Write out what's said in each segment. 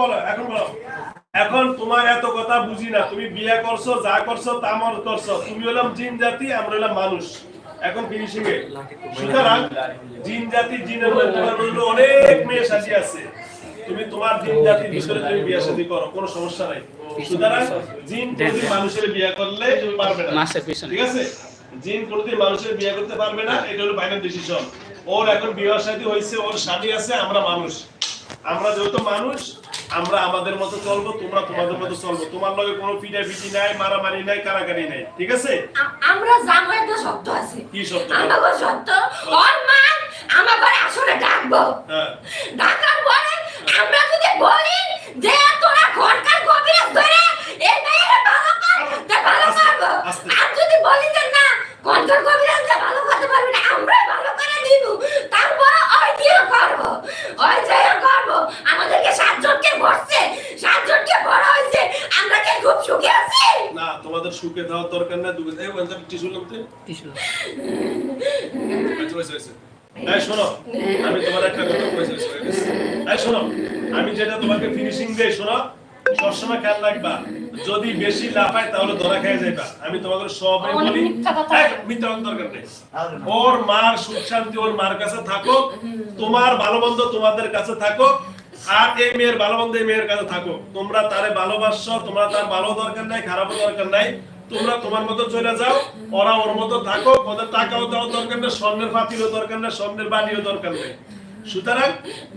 বলো এখন বলো। এখন তোমার এত কথা বুঝি না। তুমি বিয়ে করছ যা করছ তা মর করছ। তুমি হলাম জিন জাতি আমরা হলাম মানুষ। এখন ফিনিশিং এ। সুতরাং জিন জাতি জিনের মধ্যে তোমার মধ্যে অনেক মেয়ে সাজি আছে। তুমি তোমার জিন জাতির ভিতরে তুমি বিয়ে শাদী করো কোনো সমস্যা নাই। সুতরাং জিন কোনদিন মানুষের বিয়ে করলে পারবে না। ঠিক আছে? জিন কোনদিন মানুষের বিয়ে করতে পারবে না এটা হলো ফাইনাল ডিসিশন ওর এখন বিয়ে শাদী হয়েছে ওর আছে আমরা মানুষ। আমরা যেহেতু মানুষ আমরা আমাদের মতো চলবো তোমরা তোমাদের মতো চলবো। তোমার লগে কোনো পিটা পিটি নাই মারামারি নাই কারাকারি নাই ঠিক আছে? আমরা জানো একটা শব্দ আছে। কি শব্দ? আমাকে সত্য? ওর মা আমাকে আসলে ডাকবো। হ্যাঁ। ডাকার পরে আমরা যদি বলি যে তোরা ঘরকার কবিরাজ ধরে এই মেয়েরা ভালো কর তা ভালো করব। আর যদি বলি যে না ঘরকার কবিরাজ ভালো করতে পারবি না আমরাই ভালো করে দিব তারপরে ওই দিয়ে করব। ওই যে আমাদেরকে সাতজনকে ভরছে সাতজনকে ভরা হয়েছে। আমরা কি খুব সুখে আছি? না তোমাদের সুখে থাকার দরকার নাই দুঃখে এই ওখান থেকে টিস্যু লাগতে টিস্যু। এই শোনো আমি তোমার একটা কথা বলেছি এই শোনো আমি যেটা তোমাকে ফিনিশিং দেই শোনো সবসময় খেয়াল রাখবা যদি বেশি লাফায় তাহলে ধরা খেয়ে যাইবা। আমি তোমাকে সবাই বলি মিথ্যা দরকার নেই। ওর মার সুখ শান্তি ওর মার কাছে থাকো তোমার ভালো মন্দ তোমাদের কাছে থাকো আর এই মেয়ের ভালো মন্দ এই মেয়ের কাছে থাকো তোমরা তারে ভালোবাসছো তোমরা তার ভালো দরকার নাই খারাপও দরকার নাই তোমরা তোমার মতো চলে যাও ওরা ওর মতো থাকো ওদের টাকাও দেওয়ার দরকার নেই স্বর্ণের পাতিরও দরকার নেই স্বর্ণের বাড়িও দরকার নেই। সুতরাং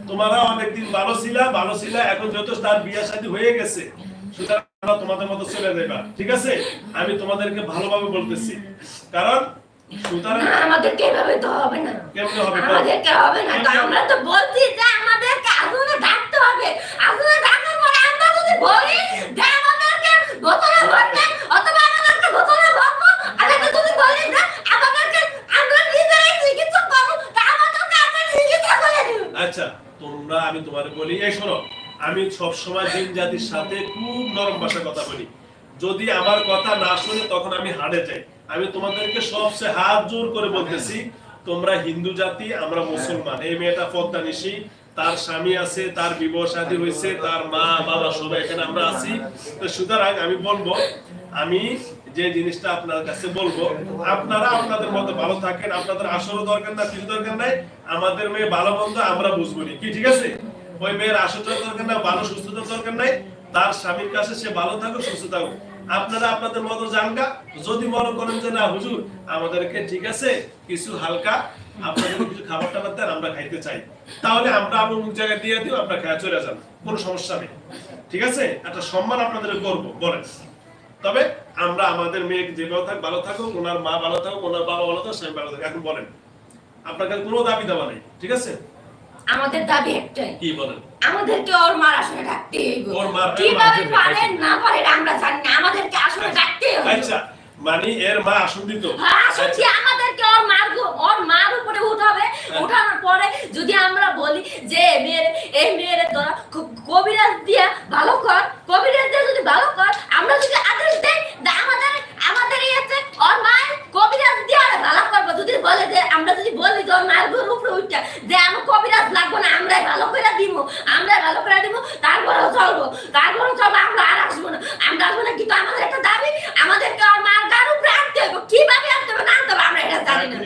তোমরা অনেকদিন ভালো ছিলা ভালো ছিলা এখন যথেষ্ট তার বিয়া শাদী হয়ে গেছে। সুতরাং তোমরা তোমাদের মতো চলে যাইবা। ঠিক আছে? আমি তোমাদেরকে ভালোভাবে বলতেছি। কারণ সুতরাং আমাদেরকে এভাবে তো হবে না। কেমনে হবে? বল? আমাদেরকে হবে না। আমরা তো বলছি যে আমাদেরকে আসলে ডাকতে হবে আসলে ডাকার পরে আমরা যদি বলি যে আমাদেরকে বোতলে ভরতে অথবা আমাদেরকে বোতলে ভরবো আমাদেরকে যদি বলি যে আমাদেরকে আমরা নিজেরাই চিকিৎসা করব তা আমাদেরকে আমরা চিকিৎসা করে দিব আচ্ছা তোমরা আমি তোমার বলি এই শোনো আমি সব জাতির সাথে খুব নরম ভাষায় কথা বলি। যদি আমার কথা না শুনে তখন আমি হাড়ে যাই। আমি তোমাদেরকে সবচেয়ে হাত জোর করে বলতেছি, তোমরা হিন্দু জাতি, আমরা মুসলমান। এই মেয়েটা পদ্মা নিশি, তার স্বামী আছে, তার বিবাহ শাদী হয়েছে, তার মা, বাবা সবাই এখানে আমরা আছি। তো সুতরাং আমি বলব, আমি যে জিনিসটা আপনার কাছে বলব, আপনারা আপনাদের মতো ভালো থাকেন, আপনাদের আসরও দরকার না, কিছু দরকার নাই। আমাদের মেয়ে ভালো মন্দ আমরা বুঝব। কি, ঠিক আছে? ওই মেয়ের আসরটার দরকার না ভালো সুস্থতার দরকার নাই। তার স্বামীর কাছে সে ভালো থাকুক, সুস্থ থাকুক। আপনারা আপনাদের মতো জানগা যদি মনে করেন যে, না, হুজুর, আমাদেরকে ঠিক আছে, কিছু হালকা আপনাদের কিছু খাবার টাবার দেন, আমরা খাইতে চাই। তাহলে আমরা আমার মুখ জায়গায় দিয়ে দিও, আপনারা খেয়ে চলে যান। কোনো সমস্যা নেই। ঠিক আছে? একটা সম্মান আপনাদের করব, বলেন। তবে আমরা আমাদের মেয়ে যেভাবে থাক, ভালো থাকুক, ওনার মা ভালো থাকুক, ওনার বাবা ভালো থাকুক, স্বামী ভালো থাকুক। এখন বলেন, আপনার কাছে কোনো দাবি দাবা নেই, ঠিক আছে? আমাদের দাবি একটাই। কি বলেন? আমাদেরকে ওর মার আসলে ডাকতে হইব। কীভাবে পারেন না পারেন আমরা জানি না আমাদেরকে আসলে ডাকতে হইব। আচ্ছা মানে এর মা আসন দিত হ্যাঁ, আসলে আমাদেরকে ওর মার ওর মার উপরে উঠাবে। উঠানোর পরে যদি আমরা বলি যে মেয়ের এই মেয়ের ক- কবিরাজ দিয়া ভালো কর কবিরাজ দিয়ে যদি ভালো কর আমরা যদি আদেশ দেই আমাদের আমাদের আছে ওর মায়ের কবিরাজ ভালো করব। যদি বলে যে আমরা যদি বলি যে গরুর উপরে উঠটা যে আমি কবিরাজ লাগবো না আমরাই ভালো করে দিব আমরাই ভালো করে দিব তারপরেও চলবো। তারপরেও চলবো আমরা আর আসব না। আমরা আসব না কিন্তু আমাদের একটা দাবি? আমাদেরকে ওর মার গার উপরে আনতে হবে কীভাবে আনতে হবে না আনতে হবে আমরা এটা জানি না।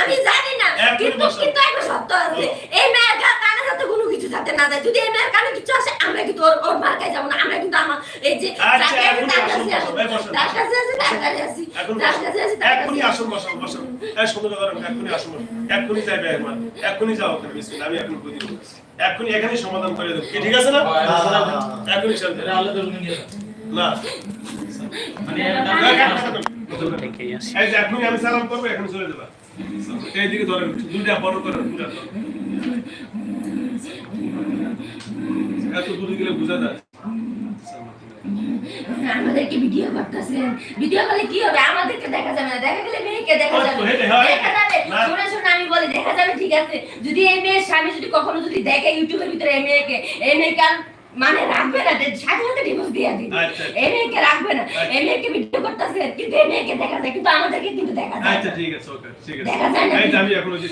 আমি জানি না। কিন্তু কিন্তু একটা সত্য আছে। এই মেয়ের যাতে না যায়। যদি মেয়ের কানে কিছু আসে আমরা কিন্তু ওর ওর মার কাছে যাব না আমরা কিন্তু আমার এই যে আচ্ছা, এখনই তার আসুন, কাছে বসো, এই বসো। তার কাছে আছে তার কাছে আছি এখন তার কাছে আছে তার এখনই কাছে আসুন বসান বসান। এই সুন্দর কথা এখনই আসুন। এখনই যাবে একবার এখনই যাও ওখানে বিসমিল্লাহ আমি এখন বুঝি এখনই এখানেই সমাধান করে দেবো। ঠিক আছে না? এখনই শান্তি না। যে এখনই আমি সালাম করব এখন চলে যাবা। এইদিকে ধরেন দুইটা বড় করেন দুটা এত দূরে গেলে বোঝা যায় আমাদেরকে ভিডিও করতেছে ভিডিও করলে কি হবে? আমাদেরকে দেখা যাবে না। দেখা গেলে মেয়েকে দেখা যাবে। দেখা যাবে। শুনে শুনে আমি বলি দেখা যাবে ঠিক আছে। যদি এই মেয়ের স্বামী যদি কখনো যদি দেখে ইউটিউবের ভিতরে এই মেয়েকে এই মেয়েকে মানে রাখবে না সাথে সাথে ডিভোর্স দিয়ে আচ্ছা। এই মেয়েকে রাখবে না। এই মেয়েকে ভিডিও করতেছে কিন্তু এই মেয়েকে দেখা যায় কিন্তু আমাদেরকে কিন্তু দেখা যায় আচ্ছা। ঠিক আছে ওকে ঠিক আছে। দেখা যায় না। আমি এখন ওই যে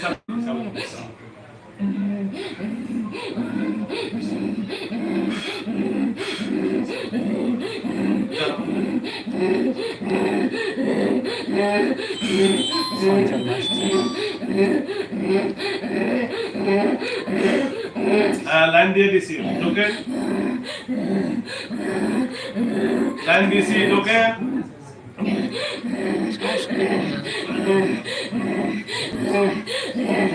লাইন দিয়ে দিছি তোকে লাইন দিছি তোকে ওইদিকে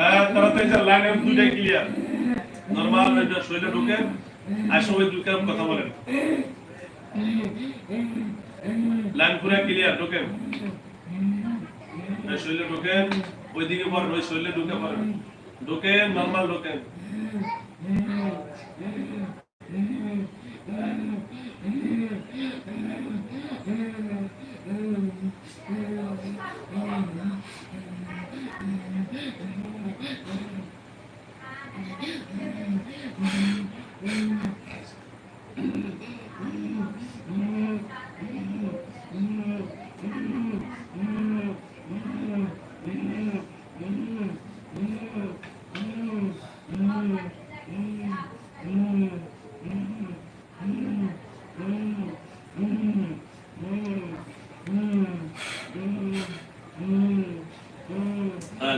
হ্যাঁ তাড়াতাড়ি যা লাইনের দুইটাই ক্লিয়ার নরমাল এটা শরীরে ঢুকে, আর সবাই ঢুকে কথা বলেন। লাইন পুরো ক্লিয়ার ঢুকেন এই শরীরে ঢুকেন ওইদিকে পর ওই শরীরে ঢুকে পড়েন। ঢুকেন নরমাল ঢুকেন হ্যাঁ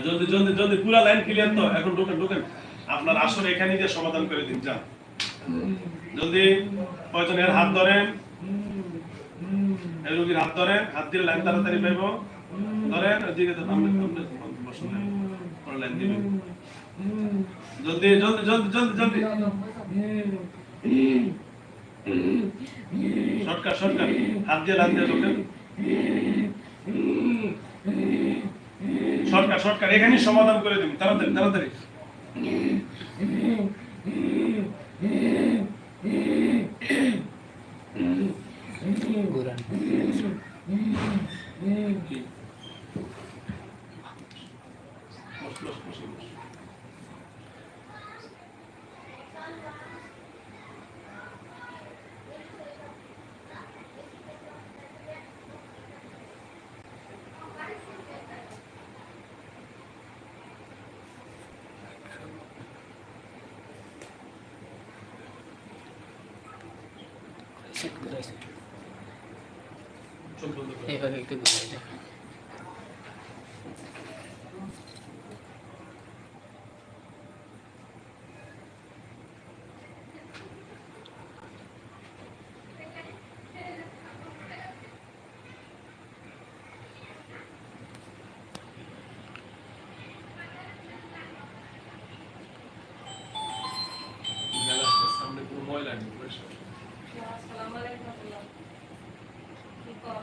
জলদি জলদি জলদি পুরো লাইন ক্লিয়ার তো এখন ঢুকেন ঢুকেন আপনার আসলে এখানে দিয়ে সমাধান করে দিন, যান। যদি কয়জন এর হাত ধরেন? রোগীর হাত ধরেন, হাত দিয়ে লাইন তাড়াতাড়ি পাইব। ধরেন পরে লাইন দিবেন। জলদি জলদি জলদি জলদি জলদি। Shortcut shortcut. হাত দিয়ে লাইন দিয়ে ঢোকেন শর্টকাট শর্টকাট। এখানেই সমাধান করে দিন। তাড়াতাড়ি তাড়াতাড়ি। Mm-hmm. সেট করো। এইভাবে একটু ঘুরে দেয় গ্যালাসটার সামনে কোনো ময়লা নেই পরিষ্কার। আসসালামু আলাইকুম কি কর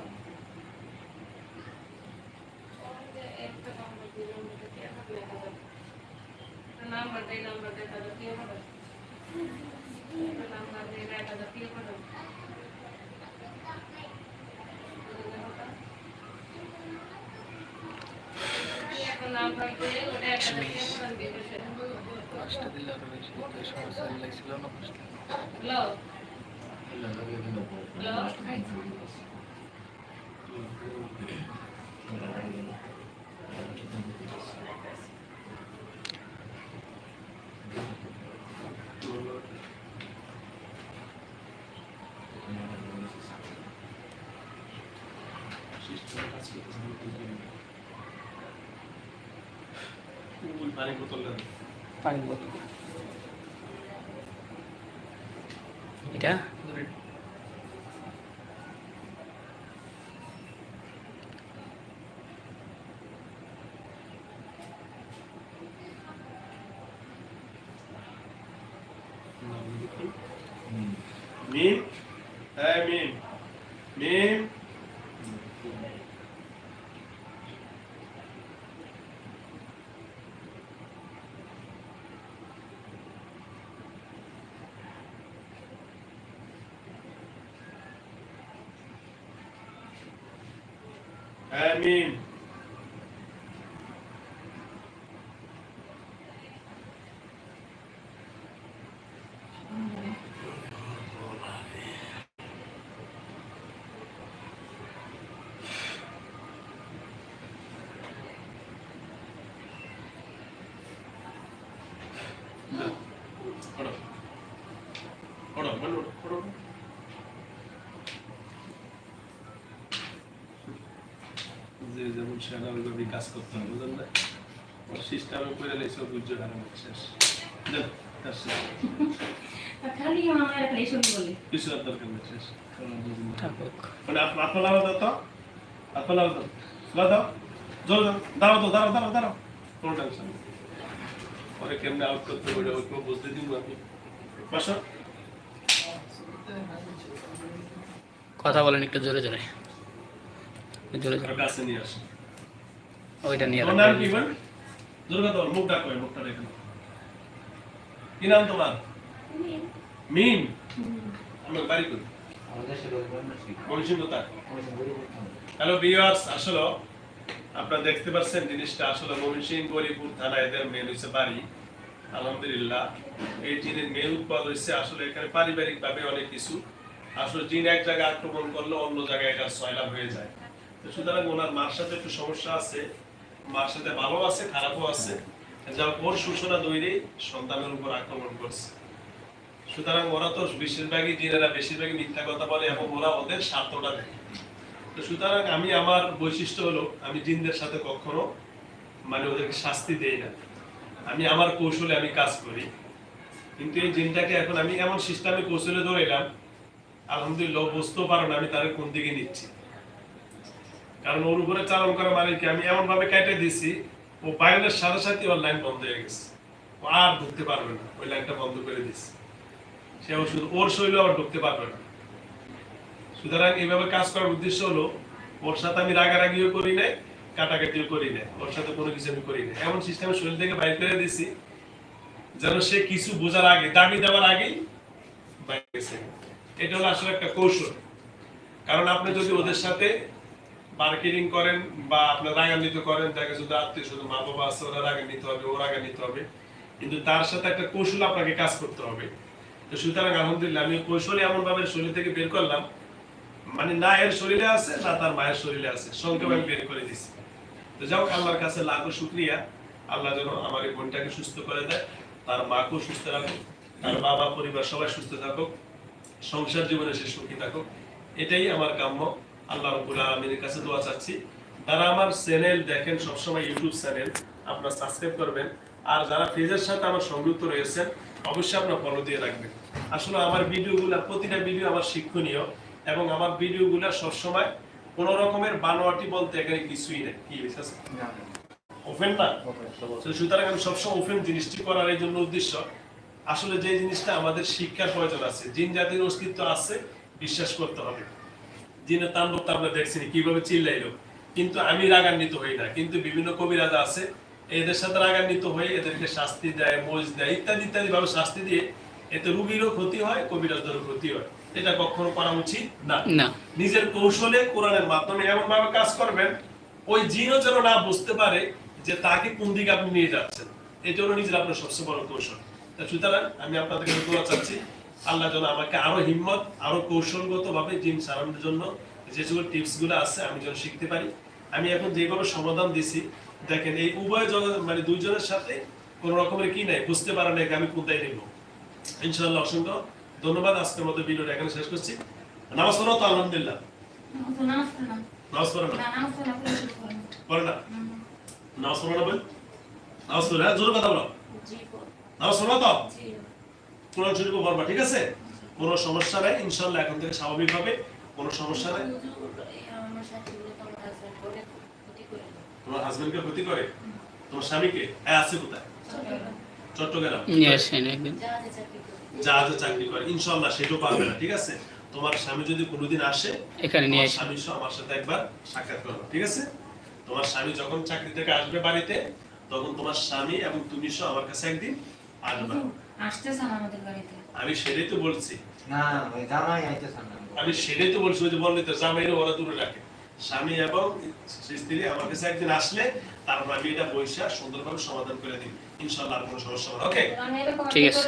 একটা নাম্বার দিলাম এটা কি এখন লেখা যাবে নাম্বার দেই নাম্বার দেখা যাবে কি হবে নাম্বার দেই দেখা যাবে কি হবে এখন নাম্বার দিয়ে ওটা একটা কি হবে পাঁচটা দিলে আরও বেশি তো সমস্যা লাগছিল না পাঁচটা হ্যালো হ্যালো ওই পানি এটা মিম হ্যাঁ মিম মিম হ্যাঁ ওইভাবেই কাজ করতে হবে বুঝলেন না সিস্টেমে করে লেগেছে বুঝতে হারানো শেষ। কিছু আর দরকার নেই শেষ। মানে আপনার লাভ দাও তো? আপনার লাভ দাও দাও। জোর দাও। দাঁড়াও তো দাঁড়াও দাঁড়াও দাঁড়াও। কোনো টেনশন পরে কেমনে আউট করতে পারে ওই কেউ বুঝতে দিন আপনি। বাসা। কথা বলেন একটু জোরে জোরে। জোরে জোরে। কাছে নিয়ে আসেন। ওইটা নিয়ে তোমার কি বোন দুর্গা তোমার মুখ ডাকো মুখটা রেখে কি নাম তোমার? মিম। আমার বাড়ি করি। কোথায় হ্যালো ভিউয়ার্স আসলে আপনারা দেখতে পাচ্ছেন জিনিসটা আসলে ময়মনসিংহ গরিপুর থানা এদের মেন হচ্ছে বাড়ি। আলহামদুলিল্লাহ এই জিনের মেন উৎপাদ হচ্ছে আসলে এখানে পারিবারিক ভাবে অনেক কিছু। আসলে জিন এক জায়গায় আক্রমণ করলে অন্য জায়গায় এটা সয়লাভ হয়ে যায়। তো সুতরাং ওনার মার সাথে একটু সমস্যা আছে। মার সাথে ভালো আছে, খারাপও আছে। যা ওর সূচনা দৈরে সন্তানের উপর আক্রমণ করছে। সুতরাং ওরা তো বেশিরভাগই জিনেরা বেশিরভাগই মিথ্যা কথা বলে এবং ওরা ওদের স্বার্থটা দেখে। তো সুতরাং আমি আমার বৈশিষ্ট্য হলো, আমি জিনদের সাথে কখনো মানে ওদেরকে শাস্তি দেই না। আমি আমার কৌশলে আমি কাজ করি। কিন্তু এই জিনটাকে এখন আমি এমন সিস্টেমে কৌশলে ধরেলাম আলহামদুলিল্লাহ ও বুঝতেও পারো না আমি তার কোন দিকে নিচ্ছি। কারণ ওর উপরে চালন করা মানে কি? আমি এমন ভাবে কেটে দিছি ও বাইরের সাথে সাথে ওর লাইন বন্ধ হয়ে গেছে। ও আর ঢুকতে পারবে না, ওই লাইনটা বন্ধ করে দিছি সে ওষুধ ওর শরীরে আবার ঢুকতে পারবে না। সুতরাং এইভাবে কাজ করার উদ্দেশ্য হলো, ওর সাথে আমি রাগারাগিও করি নাই, কাটাকাটিও করি নাই, ওর সাথে কোনো কিছু আমি করি নাই। এমন সিস্টেমে শরীর থেকে বাইর করে দিছি যেন সে কিছু বোঝার আগে, দাবি দেওয়ার আগেই বাইরে গেছে এটা হলো আসলে একটা কৌশল। কারণ আপনি যদি ওদের সাথে মার্কেটিং করেন বা আপনার রাগান্বিত করেন তাকে যদি আত্মীয় শুধু মা বাবা আছে, ওরা রাগান্বিত হবে, ও রাগান্বিত হবে। কিন্তু তার সাথে একটা কৌশল আপনাকে কাজ করতে হবে। তো সুতরাং আলহামদুলিল্লাহ, আমি কৌশলে এমন ভাবে শরীর থেকে বের করলাম মানে না এর শরীরে আছে, না তার মায়ের শরীরে আছে, সংক্ষেপে আমি বের করে দিছি। তো যাও আল্লাহর কাছে লাখো শুক্রিয়া। আল্লাহ যেন আমার এই বোনটাকে সুস্থ করে দেয়, তার মাকেও সুস্থ রাখুক, তার বাবা পরিবার সবাই সুস্থ থাকুক, সংসার জীবনে সে সুখী থাকুক, এটাই আমার কাম্য। আল্লাহ আলমীর কাছে দোয়া চাচ্ছি। যারা আমার চ্যানেল দেখেন সবসময় ইউটিউব চ্যানেল আপনারা সাবস্ক্রাইব করবেন। আর যারা পেজের সাথে আমার সংযুক্ত রয়েছেন অবশ্যই আপনার ফলো দিয়ে রাখবেন। আসলে আমার ভিডিওগুলো প্রতিটা ভিডিও আমার শিক্ষণীয় এবং আমার ভিডিওগুলো সবসময় কোনো রকমের বানোয়াটি বলতে এখানে কিছুই নেই। কি বিশ্বাস ওপেন না। সুতরাং আমি সবসময় ওপেন জিনিসটি করার এই জন্য উদ্দেশ্য আসলে যে জিনিসটা আমাদের শিক্ষার প্রয়োজন আছে জিন জাতির অস্তিত্ব আছে বিশ্বাস করতে হবে। জিনের তাণ্ডব তো আমরা দেখছি কীভাবে চিল্লাইলো। কিন্তু আমি রাগান্বিত হই না কিন্তু বিভিন্ন কবিরাজ আছে এদের সাথে রাগান্বিত হয়ে এদেরকে শাস্তি দেয় মোজ দেয় ইত্যাদি ইত্যাদি ভাবে শাস্তি দিয়ে এতে রুগীরও ক্ষতি হয় কবিরাজদেরও ক্ষতি হয়। এটা কখনো করা উচিত না। নিজের কৌশলে কোরআনের মাধ্যমে এমন ভাবে কাজ করবেন ওই জিনও যেন না বুঝতে পারে যে তাকে কোন দিকে আপনি নিয়ে যাচ্ছেন। এটা হলো নিজের আপনার সবচেয়ে বড় কৌশল। সুতরাং আমি আপনাদের কাছে দোয়া চাচ্ছি আল্লাহ যেন আমাকে আরও হিম্মত আরও কৌশলগত ভাবে জিন সারানোর জন্য যে সকল টিপসগুলো আছে আমি যেন শিখতে পারি। আমি এখন যেভাবে সমাধান দিছি দেখেন এই উভয় জন মানে দুইজনের সাথে কোন রকমের কি নাই বুঝতে পারে না আমি কোথায় নেব। ইনশাআল্লাহ অসংখ্য ধন্যবাদ আজকের মতো ভিডিওটা এখানে শেষ করছি। নামাজ পড়ো তো আলহামদুলিল্লাহ। নামাজ পড়ো না। পড়ে না? নামাজ পড়ো না বল? নামাজ পড়ো হ্যাঁ জোরে কথা বলো। নামাজ পড়ো তো? কোরআন শরীফ পড়বা ঠিক আছে? কোনো সমস্যা নাই ইনশাআল্লাহ এখন থেকে স্বাভাবিক হবে কোনো সমস্যা নাই। তোমার হাজবেন্ডকে ক্ষতি করে? তোমার স্বামীকে? হ্যাঁ আছে কোথায়? চট্টগ্রাম। জাহাজে চাকরি করে ইনশাআল্লাহ সেটাও পারবে না ঠিক আছে? তোমার স্বামী যদি কোনোদিন আসে এখানে নিয়ে স্বামী আমার সাথে একবার সাক্ষাৎ করো ঠিক আছে? তোমার স্বামী যখন চাকরি থেকে আসবে বাড়িতে তখন তোমার স্বামী এবং তুমি সহ আমার কাছে একদিন আসবে। আসতেছেন আমাদের বাড়িতে। আমি সেটাই তো বলছি। না ওই জামাই আইতেছেন না। আমি সেটাই তো বলছি ওই যে বললি তো জামাইরে ওরা দূরে রাখে। স্বামী এবং স্ত্রী আমার কাছে একদিন আসলে তারপর আমি এটা বৈশা সুন্দরভাবে সমাধান করে দিই। ইনশাল্লাহ কোনো সমস্যা হবে ওকে ঠিক আছে।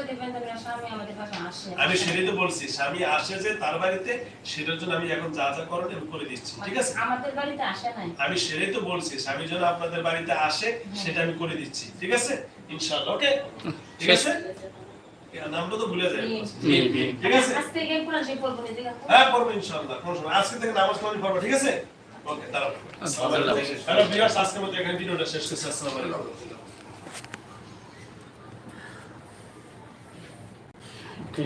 আমি সেটাই তো বলছি স্বামী আসে যে তার বাড়িতে সেটার জন্য আমি এখন যা যা করেন আমি করে দিচ্ছি ঠিক আছে? আমাদের বাড়িতে আসে নাই। আমি সেটাই তো বলছি স্বামী যেন আপনাদের বাড়িতে আসে সেটা আমি করে দিচ্ছি ঠিক আছে? ইনশাআল্লাহ ওকে ঠিক আছে? নামটা তো ভুলে যায় মিম। মিম, মিম। ঠিক আছে? আজ থেকে কোরআন শরীফ পড়ব হ্যাঁ পড়ব ইনশাআল্লাহ কোনো সময় আজকে থেকে নামাজ পড়ব ঠিক আছে? ওকে দাঁড়াও। আলহামদুলিল্লাহ। হ্যালো ভিউয়ার্স আজকের মতো এখানে ভিডিওটা শেষ করছি আসসালামু আলাইকুম। ওকে